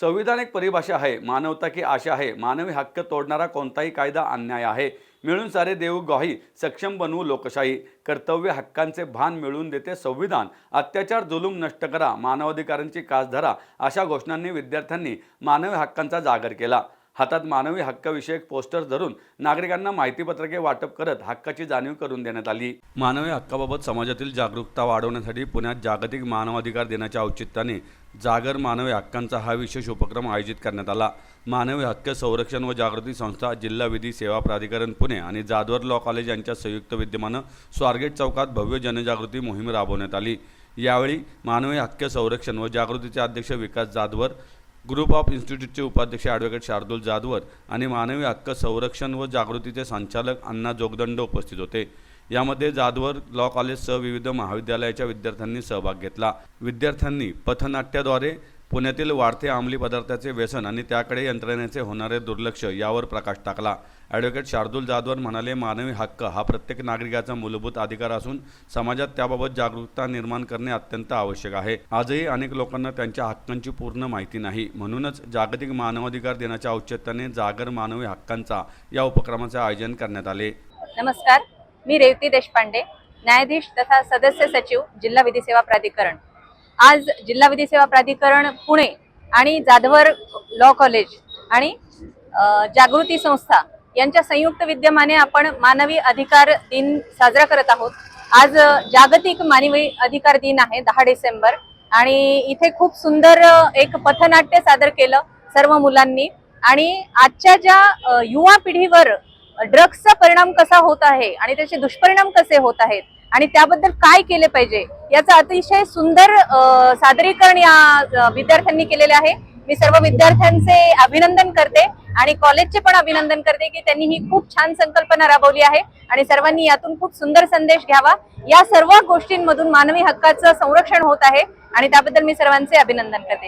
संविधान एक परिभाषा आहे. मानवता की आशा आहे. मानवी हक्क तोडणारा कोणताही कायदा अन्याय आहे. मिळून सारे देऊ ग्वाही सक्षम बनवू लोकशाही. कर्तव्य हक्कांचे भान मिळवून देते संविधान. अत्याचार जुलूम नष्ट करा. मानवाधिकारांची कास धरा अशा घोषणांनी विद्यार्थ्यांनी मानवी हक्कांचा जागर केला. हातात मानवी हक्कविषयक पोस्टर्स धरून नागरिकांना माहितीपत्रके वाटप करत हक्काची जाणीव करून देण्यात आली. मानवी हक्काबाबत समाजातील जागरूकता वाढवण्यासाठी पुण्यात जागतिक मानवाधिकार दिनाच्या औचित्याने जागर मानवी हक्कांचा हा विशेष उपक्रम आयोजित करण्यात आला. मानवी हक्क संरक्षण व जागृती संस्था जिल्हा विधी सेवा प्राधिकरण पुणे आणि जाधवर लॉ कॉलेज यांच्या संयुक्त विद्यमानं स्वारगेट चौकात भव्य जनजागृती मोहीम राबवण्यात आली. यावेळी मानवी हक्क संरक्षण व जागृतीचे अध्यक्ष विकास जाधवर ग्रुप ऑफ इन्स्टिट्यूटचे उपाध्यक्ष ॲडव्होकेट शार्दूल जाधवर आणि मानवी हक्क संरक्षण व जागृतीचे संचालक अण्णा जोगदंड उपस्थित होते. यामध्ये जाधवर लॉ कॉलेजसह विविध महाविद्यालयाच्या विद्यार्थ्यांनी सहभाग घेतला. विद्यार्थ्यांनी पथनाट्याद्वारे पुण्यातील वाढते अंमली पदार्थाचे व्यसन आणि त्याकडे यंत्रणेचे होणारे दुर्लक्ष यावर प्रकाश टाकला. ॲडव्होकेट शार्दूल जाधवर म्हणाले मानवी हक्क हा प्रत्येक नागरिकाचा मूलभूत अधिकार असून समाजात त्याबाबत जागरूकता निर्माण करणे अत्यंत आवश्यक आहे. आजही अनेक लोकांना त्यांच्या हक्कांची पूर्ण माहिती नाही. म्हणूनच जागतिक मानवाधिकार दिनाच्या औचित्याने जागर मानवी हक्कांचा या उपक्रमाचे आयोजन करण्यात आले. नमस्कार मी रेवती देशपांडे न्यायाधीश तथा सदस्य सचिव जिल्हा विधी सेवा प्राधिकरण. आज जिल्हा विधी सेवा प्राधिकरण पुणे आणि जाधवर लॉ कॉलेज आणि जागृती संस्था यांच्या संयुक्त विद्यमाने आपण मानवी अधिकार दिन साजरा करत आहोत. आज जागतिक मानवी अधिकार दिन आहे दहा डिसेंबर. आणि इथे खूप सुंदर एक पथनाट्य सादर केलं सर्व मुलांनी. आणि आजच्या ज्या युवा पिढीवर ड्रग्सचा परिणाम कसा होत आहे आणि त्याचे दुष्परिणाम कसे होत आहेत आणि त्याबद्दल काय केले पाहिजे याचं अतिशय सुंदर सादरीकरण या विद्यार्थ्यांनी केलेले आहे. मी सर्व विद्यार्थ्यांचे अभिनंदन करते आणि कॉलेजचे पण अभिनंदन करते की त्यांनी ही खूप छान संकल्पना राबवली आहे आणि सर्वांनी यातून खूप सुंदर संदेश घ्यावा. या सर्व गोष्टींमधून मानवी हक्काचं संरक्षण होत आहे आणि त्याबद्दल मी सर्वांचे अभिनंदन करते.